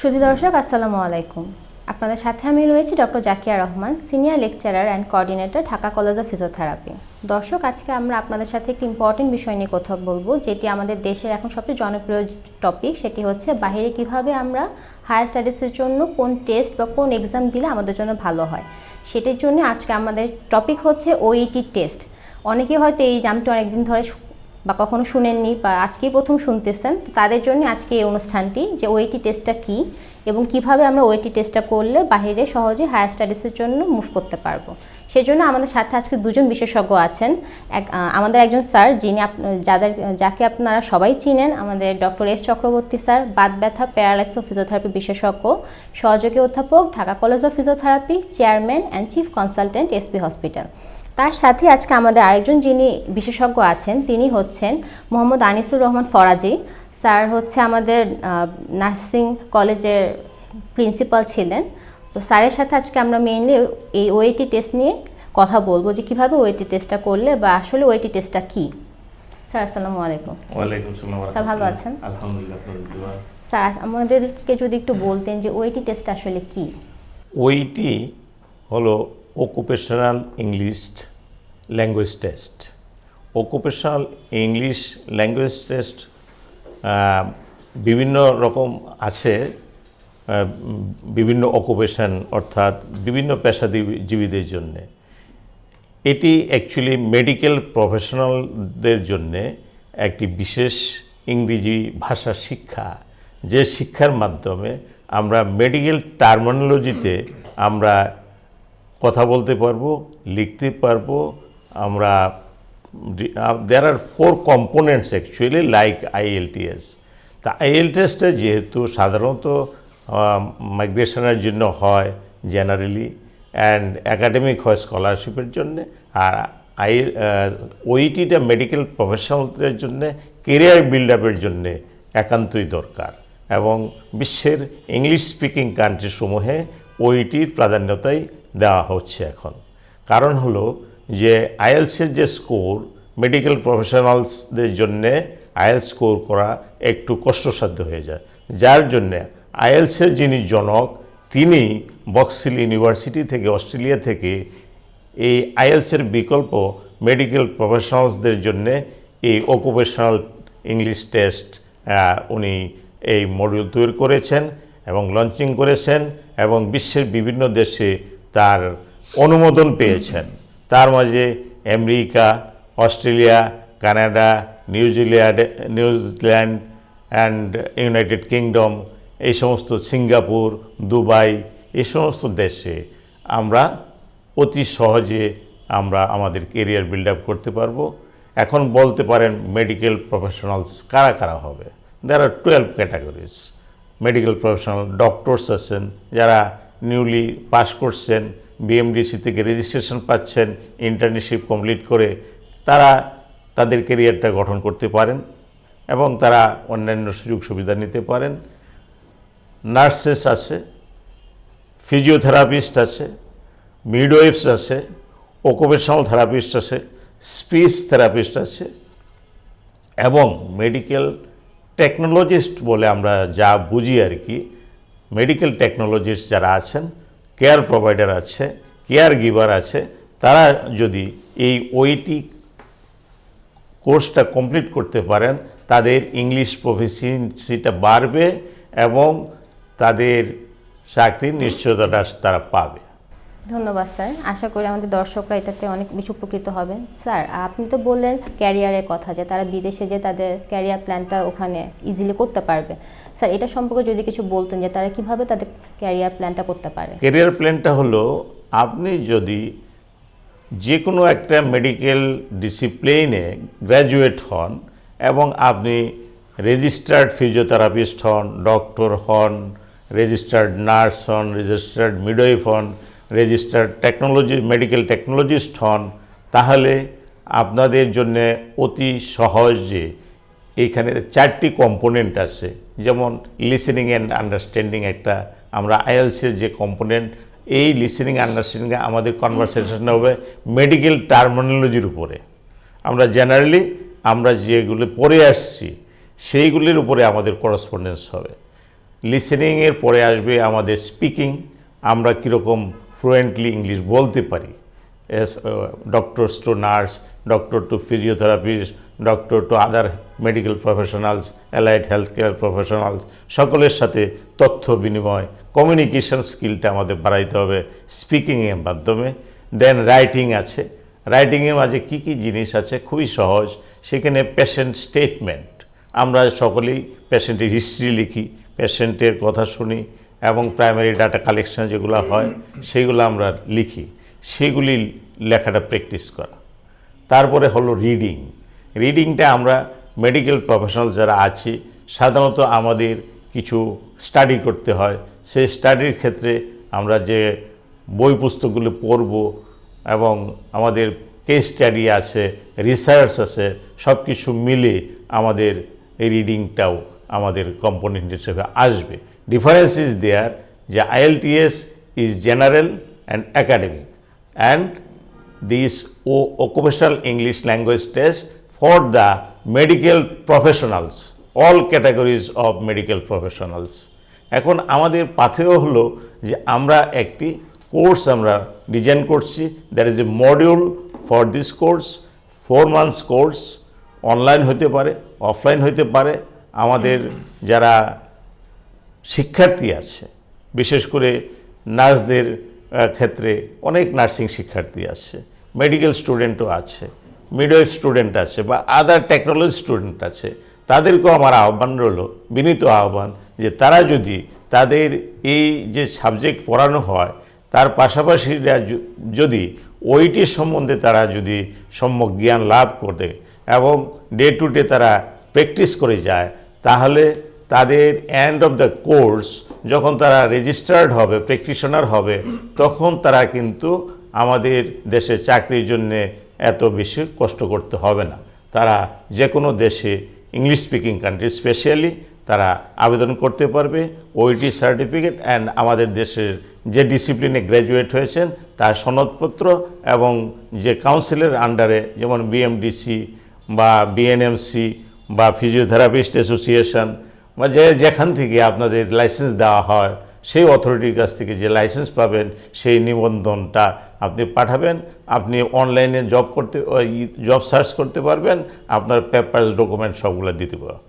সুধী দর্শক, আসসালামু আলাইকুম। আপনাদের সাথে আমি রয়েছি doctor Zakia Rahman, senior lecturer and coordinator Dhaka college of physiotherapy দর্শক, আজকে আমরা আপনাদের সাথে একটি ইম্পর্টেন্ট বিষয় নিয়ে কথা বলব, যেটি আমাদের দেশের এখন সবচেয়ে জনপ্রিয় টপিক সেটি হচ্ছে বাইরে কীভাবে আমরা হায়ার স্টাডিজের জন্য কোন টেস্ট বা কোন এক্সাম দিলে আমাদের জন্য ভালো হয়। সেটির জন্য আজকে আমাদের টপিক হচ্ছে ওইটি টেস্ট অনেকে হয়তো এই নামটি অনেকদিন ধরে বা কখনো শুনেননি বা আজকেই প্রথম শুনতেছেন তাদের জন্য আজকে এই অনুষ্ঠানটি যে ওয়েটি টেস্টটা কী এবং কীভাবে আমরা ওয়েটি টেস্টটা করলে বাইরে সহজে হায়ার স্টাডিজের জন্য মুভ করতে পারব। সেজন্য আমাদের সাথে আজকে দুজন বিশেষজ্ঞ আছেন। এক আমাদের একজন স্যার যিনি যাদের, যাকে আপনারা সবাই চিনেন, আমাদের doctor S Chakraborty sir, Baat ব্যথা প্যারালাইস ও ফিজিওথেরাপি বিশেষজ্ঞ, সহযোগী অধ্যাপক, Dhaka college of physiotherapy, chairman and chief consultant SP hospital. তার সাথে আজকে আমাদের আরেকজন যিনি বিশেষজ্ঞ আছেন, তিনি হচ্ছেন মোহাম্মদ আনিসুর রহমান ফরাজি। স্যার হচ্ছে আমাদের নার্সিং কলেজের প্রিন্সিপাল ছিলেন। তো স্যারের সাথে আজকে আমরা মেইনলি এই ওএটি টেস্ট নিয়ে কথা বলব যে কীভাবে ওএটি টেস্টটা করলে বা আসলে ওএটি টেস্টটা কী। স্যার আসসালামু আলাইকুম। ওয়ালাইকুম সালাম স্যার, ভালো আছেন? আলহামদুলিল্লাহ স্যার আমাদেরকে যদি একটু বলতেন যে ওএটি টেস্ট আসলে কী। ওইটি হলো occupational English language test occupational English language test বিভিন্ন রকম আছে। বিভিন্ন অকুপেশন অর্থাৎ বিভিন্ন পেশাজীবীদের জন্যে। এটি অ্যাকচুয়ালি মেডিকেল প্রফেশনালদের জন্যে একটি বিশেষ ইংরেজি ভাষা শিক্ষা, যে শিক্ষার মাধ্যমে আমরা মেডিকেল টার্মিনোলজিতে আমরা কথা বলতে পারব, লিখতে পারব, আমরা there are four components actually like IELTS তা আইএলটিএসটা যেহেতু সাধারণত মাইগ্রেশনের জন্য হয় জেনারেলি অ্যান্ড একাডেমিক হয় স্কলারশিপের জন্যে আর আই ওইটিটা মেডিকেল প্রফেশনালদের জন্যে কেরিয়ার বিল্ড আপের জন্যে একান্তই দরকার এবং বিশ্বের ইংলিশ স্পিকিং কান্ট্রিসমূহে ওইটির প্রাধান্যতাই দেওয়া হচ্ছে এখন। কারণ হলো যে আইএলসের যে স্কোর মেডিকেল প্রফেশনালসদের জন্যে আইএল স্কোর করা একটু কষ্টসাধ্য হয়ে যায়। যার জন্যে আইএলসের যিনি জনক, তিনি বক্সিল ইউনিভার্সিটি থেকে, অস্ট্রেলিয়া থেকে এই আইএলসের বিকল্প মেডিকেল প্রফেশনালসদের জন্যে এই অকুপেশনাল ইংলিশ টেস্ট উনি এই মডিউল তৈরি করেছেন এবং লঞ্চিং করেছেন এবং বিশ্বের বিভিন্ন দেশে তার অনুমোদন পেয়েছেন। তার মাঝে America, Australia, Canada, New Zealand New Zealand and United Kingdom এই সমস্ত সিঙ্গাপুর, দুবাই, এই সমস্ত দেশে আমরা অতি সহজে আমরা আমাদের কেরিয়ার বিল্ড আপ করতে পারব। এখন বলতে পারেন মেডিকেল প্রফেশনালস কারা কারা হবে? There R twelve categories medical professional doctors আছেন, যারা নিউলি পাস করছেন বিএমডিসি থেকে রেজিস্ট্রেশন পাচ্ছেন ইন্টার্নশিপ কমপ্লিট করে তারা তাদের কেরিয়ারটা গঠন করতে পারেন এবং তারা অন্যান্য সুযোগ সুবিধা নিতে পারেন। নার্সেস আছে ফিজিওথেরাপিস্ট আছে মিডওয়েভস আছে অকুপেশনাল থেরাপিস্ট আছে স্পিচ থেরাপিস্ট আছে এবং মেডিকেল টেকনোলজিস্ট বলে আমরা যা বুঝি আর কি মেডিকেল টেকনোলজিস্ট যারা আছেন কেয়ার প্রোভাইডার আছে কেয়ার গিভার আছে, তারা যদি এই ওইটি কোর্সটা কমপ্লিট করতে পারেন, তাদের ইংলিশ প্রফিসিয়েন্সিটা বাড়বে এবং তাদের চাকরির নিশ্চয়তাটা তারা পাবে। ধন্যবাদ স্যার। আশা করি আমাদের দর্শকরা এটাতে অনেক বেশি উপকৃত হবেন। স্যার আপনি তো বললেন ক্যারিয়ারের কথা যে তারা বিদেশে যে তাদের ক্যারিয়ার প্ল্যানটা ওখানে ইজিলি করতে পারবে। স্যার এটা সম্পর্কে যদি কিছু বলতেন যে তারা কীভাবে তাদের ক্যারিয়ার প্ল্যানটা করতে পারে। কেরিয়ার প্ল্যানটা হলো আপনি যদি যে কোনো একটা মেডিকেল ডিসিপ্লিনে গ্র্যাজুয়েট হন এবং আপনি রেজিস্টার্ড ফিজিওথেরাপিস্ট হন ডক্টর হন রেজিস্টার্ড নার্স হন রেজিস্টার্ড মিডওয়াইফ হন রেজিস্টার্ড টেকনোলজি মেডিকেল টেকনোলজিস্ট হন তাহলে আপনাদের জন্য অতি সহজে এইখানে চারটি কম্পোনেন্ট আছে। যেমন লিসেনিং অ্যান্ড আন্ডারস্ট্যান্ডিং একটা, আমরা আইএলসির যে কম্পোনেন্ট এই লিসেনিং আন্ডারস্ট্যান্ডিং আমাদের কনভারসেশন হবে মেডিকেল টার্মিনোলজির উপরে। আমরা জেনারেলি আমরা যেগুলো পড়ে আসছি, সেইগুলির উপরে আমাদের করসপন্ডেন্স হবে। লিসেনিংয়ের পরে আসবে আমাদের স্পিকিং আমরা কীরকম ফ্লুয়েন্টলি ইংলিশ বলতে পারি। As doctors to nurse doctor to physiotherapist doctor to other medical professionals allied health care professionals সকলের সাথে তথ্য বিনিময় কমিউনিকেশন স্কিলটা আমাদের বাড়াইতে হবে স্পিকিংয়ের মাধ্যমে। দেন রাইটিং আছে। রাইটিংয়ের মাঝে কি কি জিনিস আছে? খুবই সহজ। সেখানে পেশেন্ট স্টেটমেন্ট আমরা সকলেই পেশেন্টের হিস্ট্রি লিখি। পেশেন্টের কথা শুনি এবং প্রাইমারি ডাটা কালেকশন যেগুলো হয়, সেগুলো আমরা লিখি। সেগুলি লেখাটা প্র্যাকটিস করা। তারপরে হলো রিডিং। রিডিংটা আমরা মেডিকেল প্রফেশনাল যারা আছি, সাধারণত আমাদের কিছু স্টাডি করতে হয়। সেই স্টাডির ক্ষেত্রে আমরা যে বই পুস্তকগুলো পড়ব এবং আমাদের কেস স্টাডি আছে, রিসার্চ আছে সব কিছু মিলে আমাদের এই রিডিংটাও আমাদের কম্পোনেন্ট হিসেবে আসবে। ডিফারেন্স ইজ দেয়ার যে IELTS is general and academic and this O occupational English language test for the medical professionals all categories of medical professionals এখন আমাদের পাথেয় হলো যে আমরা একটি কোর্স আমরা ডিজাইন করছি there is a module for this course four months course online হতে পারে অফলাইন হতে পারে আমাদের যারা শিক্ষার্থী আছে, বিশেষ করে নার্সদের ক্ষেত্রে অনেক নার্সিং শিক্ষার্থী আছে, মেডিকেল স্টুডেন্টও আছে মিডওয়াইফ স্টুডেন্ট আছে বা আদার টেকনোলজি স্টুডেন্ট আছে, তাদেরকেও আমার আহ্বান রইল, বিনীত আহ্বান যে তারা যদি তাদের এই যে সাবজেক্ট পড়ানো হয়, তার পাশাপাশিরা যদি ওইটি সম্বন্ধে তারা যদি সম্যক জ্ঞান লাভ করে এবং ডে টু ডে তারা প্র্যাকটিস করে যায় তাহলে তাদের এন্ড অফ দ্য কোর্স যখন তারা রেজিস্টার্ড হবে প্র্যাকটিশনার হবে, তখন তারা কিন্তু আমাদের দেশে চাকরির জন্যে এত বেশি কষ্ট করতে হবে না। তারা যে কোনো দেশে ইংলিশ স্পিকিং কান্ট্রি স্পেশালি তারা আবেদন করতে পারবে ওইটি সার্টিফিকেট অ্যান্ড আমাদের দেশের যে ডিসিপ্লিনে গ্র্যাজুয়েট হয়েছেন, তার সনদপত্র এবং যে কাউন্সিলের আন্ডারে যেমন বিএমডিসি বা বিএনএমসি বা ফিজিওথেরাপিস্ট অ্যাসোসিয়েশন বা যে যেখান থেকে আপনাদের লাইসেন্স দেওয়া হয়, সেই অথরিটির কাছ থেকে যে লাইসেন্স পাবেন, সেই নিবন্ধনটা আপনি পাঠাবেন। আপনি অনলাইনে জব করতে জব সার্চ করতে পারবেন। আপনার পেপার্স ডকুমেন্ট সবগুলো দিতে পারবেন।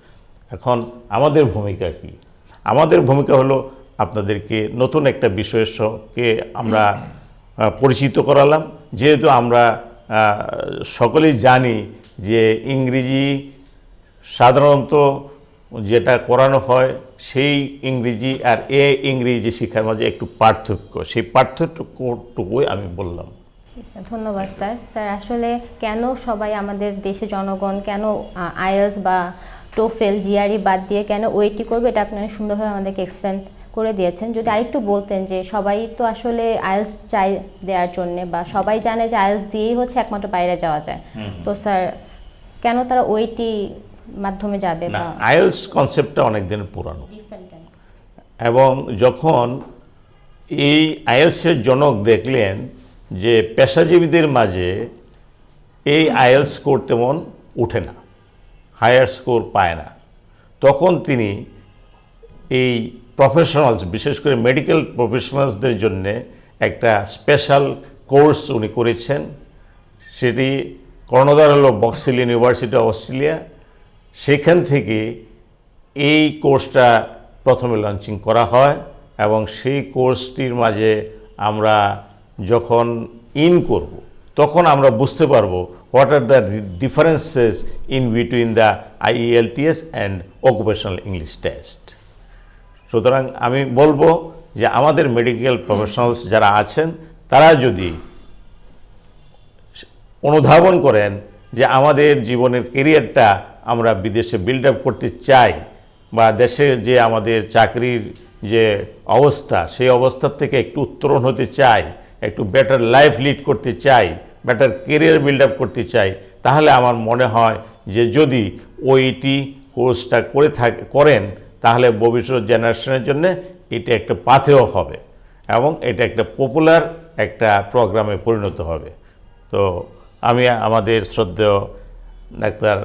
এখন আমাদের ভূমিকা কি? আমাদের ভূমিকা হলো আপনাদেরকে নতুন একটা সঙ্গে আমরা পরিচিত করালাম। যেহেতু আমরা সকলেই জানি যে ইংরেজি সাধারণত যেটা করানো হয় সেই ইংরেজি আর এ ইংরেজি শিক্ষার মাঝে একটু পার্থক্য। সেই পার্থক্যটুকুই আমি বললাম। ধন্যবাদ স্যার। স্যার আসলে কেন সবাই আমাদের দেশে জনগণ কেন আইএলস বা টোফেল জিআরই বাদ দিয়ে কেন ওয়েটি করবে এটা আপনি অনেক সুন্দরভাবে আমাদেরকে এক্সপ্লেন করে দিয়েছেন। যদি আরেকটু বলতেন যে সবাই তো আসলে আইএলস চাই দেওয়ার জন্য বা সবাই জানে যে আইএলস দিয়েই হচ্ছে একমাত্র বাইরে যাওয়া যায়। তো স্যার কেন তারা ওইটি মাধ্যমে যাবে না আইএলস কনসেপ্টটা অনেক দিন পুরানো এবং যখন এই আইএলসের জনক দেখলেন যে পেশাজীবীদের মাঝে এই আইএলস স্কোর তেমন ওঠে না হায়ার স্কোর পায় না তখন তিনি এই প্রফেশনালস বিশেষ করে মেডিকেল প্রফেশনালসদের জন্যে একটা স্পেশাল কোর্স উনি করেছেন। সেটি কর্ণধার হল বক্সিল ইউনিভার্সিটি অস্ট্রেলিয়া। সেখান থেকে এই কোর্সটা প্রথমে লঞ্চিং করা হয় এবং সেই কোর্সটির মাঝে আমরা যখন ইন করব, তখন আমরা বুঝতে পারব what are the differences in between the IELTS and occupational English test সুতরাং আমি বলব যে আমাদের মেডিকেল প্রফেশনালস যারা আছেন, তারা যদি অনুধাবন করেন যে আমাদের জীবনের কেরিয়ারটা আমরা বিদেশে বিল্ড আপ করতে চাই বা দেশে যে আমাদের চাকরির যে অবস্থা, সেই অবস্থার থেকে একটু উত্তরণ হতে চাই, একটু বেটার লাইফ লিড করতে চাই বেটার কেরিয়ার বিল্ড আপ করতে চাই, তাহলে আমার মনে হয় যে যদি ওইটি কোর্সটা করে থাক, করেন, তাহলে ভবিষ্যৎ জেনারেশনের জন্য এটা একটা পাথেও হবে এবং এটা একটা পপুলার একটা প্রোগ্রামে পরিণত হবে। তো আমি আমাদের শ্রদ্ধেয় ডাক্তার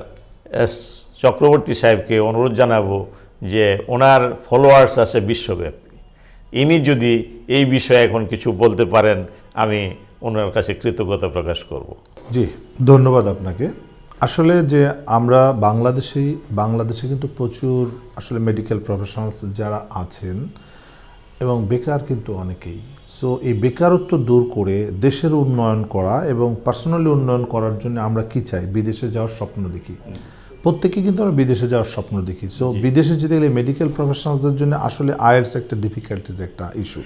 এস চক্রবর্তী সাহেবকে অনুরোধ জানাব যে ওনার ফলোয়ার্স আছে বিশ্বব্যাপী। ইনি যদি এই বিষয়ে এখন কিছু বলতে পারেন, আমি ওনার কাছে কৃতজ্ঞতা প্রকাশ করব। জি, ধন্যবাদ আপনাকে। আসলে যে আমরা বাংলাদেশেই বাংলাদেশে কিন্তু প্রচুর আসলে মেডিকেল প্রফেশনালস যারা আছেন এবং বেকার কিন্তু অনেকেই। সো এই বেকারত্ব দূর করে দেশের উন্নয়ন করা এবং পার্সোনালি উন্নয়ন করার জন্য আমরা কি চাই? বিদেশে যাওয়ার স্বপ্ন দেখি। প্রত্যেকে কিন্তু আমরা বিদেশে যাওয়ার স্বপ্ন দেখি। সো বিদেশে যেতে গেলে মেডিকেল প্রফেশনালসদের জন্য আসলে আয়ার্স একটা ডিফিকাল্টিস একটা ইস্যু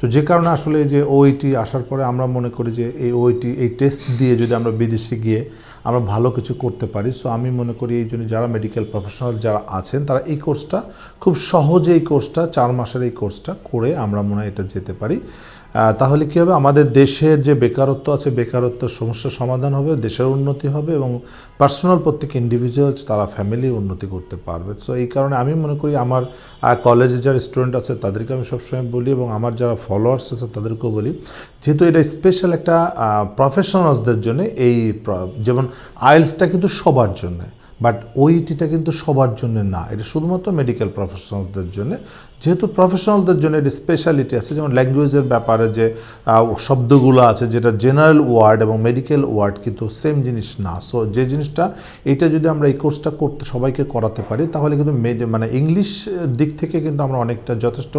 তো যে কারণে আসলে এই যে ওইটি আসার পরে আমরা মনে করি যে এই ওইটি এই টেস্ট দিয়ে যদি আমরা বিদেশে গিয়ে আমরা ভালো কিছু করতে পারি সো আমি মনে করি এই জন্য যারা মেডিকেল প্রফেশনাল যারা আছেন তারা এই কোর্সটা খুব সহজে এই কোর্সটা চার মাসের এই কোর্সটা করে আমরা মনে হয় এটা যেতে পারি। তাহলে কী হবে? আমাদের দেশের যে বেকারত্ব আছে বেকারত্বের সমস্যার সমাধান হবে, দেশের উন্নতি হবে এবং পার্সোনাল প্রত্যেক ইন্ডিভিজুয়ালস তারা ফ্যামিলি উন্নতি করতে পারবে। সো এই কারণে আমি মনে করি আমার কলেজে যারা স্টুডেন্ট আছে, তাদেরকে আমি সবসময় বলি এবং আমার যারা ফলোয়ার্স আছে, তাদেরকেও বলি, যেহেতু এটা স্পেশাল একটা প্রফেশনালসদের জন্য এই যেমন আইএলসটা কিন্তু সবার জন্য বাট ওইটিটা কিন্তু সবার জন্য না। এটা শুধুমাত্র মেডিকেল প্রফেশনালসদের জন্য। যেহেতু প্রফেশনালদের জন্য এটি স্পেশালিটি আছে, যেমন ল্যাঙ্গুয়েজের ব্যাপারে যে শব্দগুলো আছে, যেটা জেনারেল ওয়ার্ড এবং মেডিকেল ওয়ার্ড কিন্তু সেম জিনিস না। সো যে জিনিসটা, এটা যদি আমরা এই কোর্সটা করতে, সবাইকে করাতে পারি, তাহলে কিন্তু মানে ইংলিশ দিক থেকে কিন্তু আমরা অনেকটা যথেষ্ট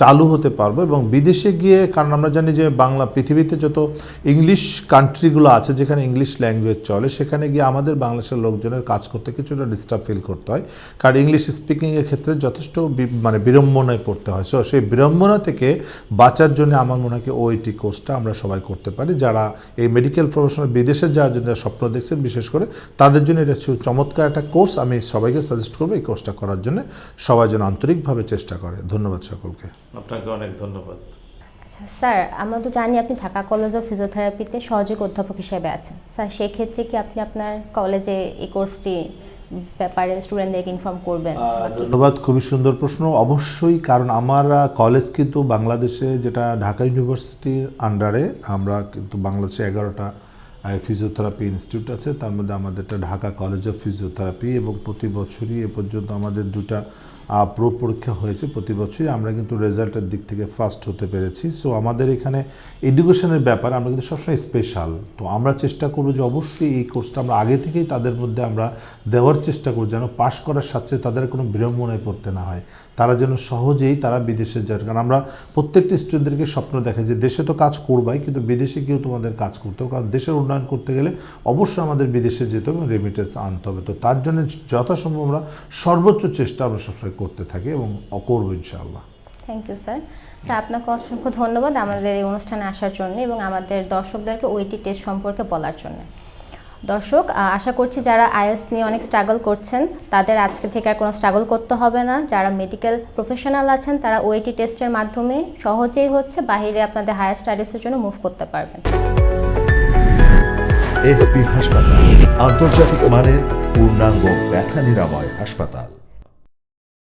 চালু হতে পারব এবং বিদেশে গিয়ে, কারণ আমরা জানি যে বাংলা, পৃথিবীতে যত ইংলিশ কান্ট্রিগুলো আছে, যেখানে ইংলিশ ল্যাঙ্গুয়েজ চলে, সেখানে গিয়ে আমাদের বাংলাদেশের লোকজনের কাজ করতে কিছুটা ডিস্টার্ব ফিল করতে হয়। কারণ ইংলিশ স্পিকিংয়ের ক্ষেত্রে যথেষ্ট মানে বিড়ম্বনায় পড়তে হয়। সো সেই বিড়ম্বনা থেকে বাঁচার জন্য আমার মনে হয় ওইটি কোর্সটা আমরা সবাই করতে পারি। যারা এই মেডিকেল প্রফেশনাল বিদেশে যাওয়ার জন্য স্বপ্ন দেখছেন বিশেষ করে তাদের জন্য এটা চমৎকার একটা কোর্স আমি সবাইকে সাজেস্ট করব এই কোর্সটা করার জন্য। সবাই যেন আন্তরিকভাবে চেষ্টা করে। ধন্যবাদ সকলকে। আপনাকে অনেক ধন্যবাদ। আচ্ছা স্যার আমরা তো জানি আপনি ঢাকা কলেজ অফ ফিজিওথেরাপিতে সহযোগী অধ্যাপক হিসেবে আছেন। স্যার সেক্ষেত্রে কি আপনি আপনার কলেজে এই কোর্সটি ব্যাপারে স্টুডেন্টদেরকে ইনফর্ম করবেন। ধন্যবাদ, খুবই সুন্দর প্রশ্ন। অবশ্যই, কারণ আমার কলেজ কিন্তু বাংলাদেশে যেটা ঢাকা ইউনিভার্সিটির আন্ডারে আমরা কিন্তু বাংলাদেশে এগারোটা ফিজিওথেরাপি ইনস্টিটিউট আছে। তার মধ্যে আমাদেরটা ঢাকা কলেজ অফ ফিজিওথেরাপি এবং প্রতি বছরই এ পর্যন্ত আমাদের দুটা প্রো পরীক্ষা হয়েছে প্রতি বছরই। আমরা কিন্তু রেজাল্টের দিক থেকে ফার্স্ট হতে পেরেছি। সো আমাদের এখানে এডুকেশনের ব্যাপার আমরা কিন্তু সবসময় স্পেশাল তো আমরা চেষ্টা করব যে অবশ্যই এই কোর্সটা আমরা আগে থেকেই তাদের মধ্যে আমরা দেওয়ার চেষ্টা করব, যেন পাশ করার সাথে তাদের কোনো বিড়ম্বনায় পড়তে না হয়। তারা যেন সহজেই তারা বিদেশে যায়। কারণ আমরা প্রত্যেকটি স্টুডেন্টদেরকে স্বপ্ন দেখাই যে দেশে তো কাজ করবাই, কিন্তু বিদেশে গিয়েও তোমাদের কাজ করতে হবে। কারণ দেশের উন্নয়ন করতে গেলে অবশ্যই আমাদের বিদেশে যেতে হবে রেমিটেন্স আনতে হবে। তো তার জন্য যথাসম্ভব আমরা সর্বোচ্চ চেষ্টা আমরা সবসময় করতে থাকি এবং করব ইনশাআল্লাহ। থ্যাংক ইউ স্যার স্যার আপনাকে অসংখ্য ধন্যবাদ আমাদের এই অনুষ্ঠানে আসার জন্য এবং আমাদের দর্শকদেরকে ওইটি টেস্ট সম্পর্কে বলার জন্য। দর্শক আশা করছি যারা আইএস নিয়ে অনেক স্ট্রাগল করছেন তাদের আজকে থেকে আর কোনো স্ট্রাগল করতে হবে না। যারা মেডিকেল প্রফেশনাল আছেন তারা ওইটি টেস্টের মাধ্যমে সহজেই হচ্ছে বাইরে আপনাদের হায়ার স্টাডিজের জন্য মুভ করতে পারবেন। এসপি হাসপাতাল আন্তর্জাতিক মানের পূর্ণাঙ্গ ব্যথা নিরাময় হাসপাতাল।